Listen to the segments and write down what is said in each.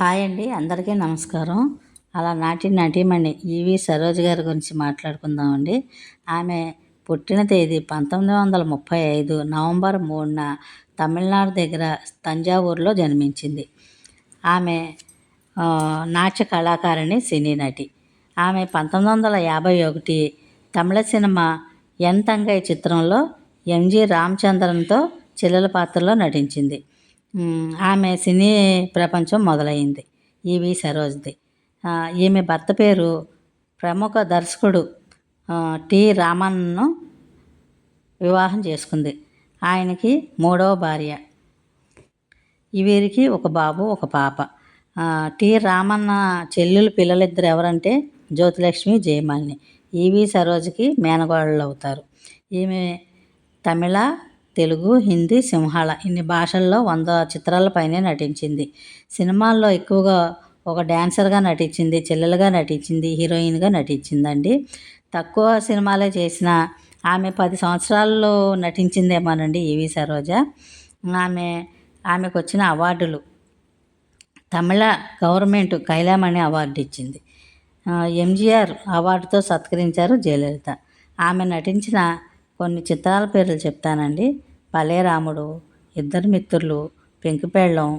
Hi అండి అందరికీ నమస్కారం. అలా నాటి నటీమణి ఈవి సరోజ్ గారి గురించి మాట్లాడుకుందామండి. ఆమె పుట్టిన తేదీ పంతొమ్మిది వందల ముప్పై ఐదు నవంబర్ మూడున తమిళనాడు దగ్గర తంజావూరులో జన్మించింది. ఆమె నాట్య కళాకారిణి సినీ నటి. ఆమె పంతొమ్మిది వందల యాభై ఒకటి తమిళ సినిమా ఎన్ తంగై చిత్రంలో ఎంజి రామచంద్రన్తో చెల్లెల పాత్రలో నటించింది. ఆమె సినీ ప్రపంచం మొదలైంది. ఈవి సరోజ్ది. ఈమె భర్త పేరు ప్రముఖ దర్శకుడు టి రామన్ను వివాహం చేసుకుంది. ఆయనకి మూడవ భార్య. వీరికి ఒక బాబు ఒక పాప. టి రామన్న చెల్లెలు పిల్లలిద్దరు ఎవరంటే జ్యోతిలక్ష్మి జయమాలిని. ఈవి సరోజ్కి మేనగాళ్ళు అవుతారు. ఈమె తమిళ తెలుగు హిందీ సింహాళ ఇన్ని భాషల్లో వంద చిత్రాల పైనే నటించింది. సినిమాల్లో ఎక్కువగా ఒక డ్యాన్సర్గా నటించింది చెల్లెలుగా నటించింది హీరోయిన్గా నటించిందండి. తక్కువ సినిమాలే చేసిన ఆమె పది సంవత్సరాల్లో నటించిందేమోనండి ఈవి సరోజ. ఆమె ఆమెకు వచ్చిన అవార్డులు తమిళ గవర్నమెంట్ కైలామణి అవార్డు ఇచ్చింది ఎంజీఆర్ అవార్డుతో సత్కరించారు జయలలిత. ఆమె నటించిన కొన్ని చిత్రాల పేర్లు చెప్తానండి. పలేరాముడు ఇద్దరు మిత్రులు పెంకుపెళ్ళం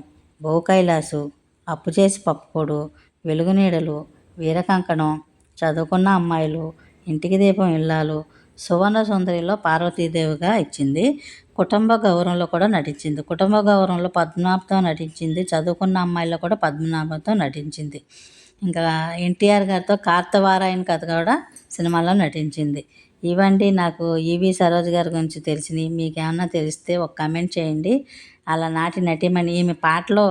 భూకైలాసు అప్పుచేసి అప్పు చేసి పప్పుకోడు వెలుగునీడలు వీరకంకణం చదువుకున్న అమ్మాయిలు ఇంటికి దీపం ఇల్లాలు సువర్ణ సుందరిలో పార్వతీదేవిగా ఇచ్చింది. కుటుంబ గౌరవంలో కూడా నటించింది. కుటుంబ గౌరవంలో పద్మనాభతో నటించింది. చదువుకున్న అమ్మాయిలో కూడా పద్మనాభంతో నటించింది. ఇంకా ఎన్టీఆర్ గారితో కార్తవారాయణ కథ కూడా సినిమాలో నటించింది. ఇవండి నాకు ఈవి సరోజ్ గారి గురించి తెలిసినవి. మీకు ఏమన్నా తెలిస్తే ఒక కమెంట్ చేయండి. అలా నాటి నటిమని ఈమె పాటలు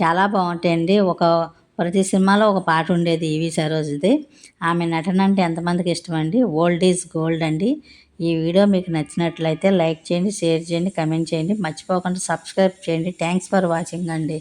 చాలా బాగుంటాయండి. ఒక ప్రతి సినిమాలో ఒక పాట ఉండేది ఈవి సరోజ్ది. ఆమె నటన అంటే ఎంతమందికి ఇష్టం అండి ఓల్డ్ ఈజ్ గోల్డ్ అండి. ఈ వీడియో మీకు నచ్చినట్లయితే లైక్ చేయండి షేర్ చేయండి కమెంట్ చేయండి. మర్చిపోకుండా సబ్స్క్రైబ్ చేయండి. థ్యాంక్స్ ఫర్ వాచింగ్ అండి.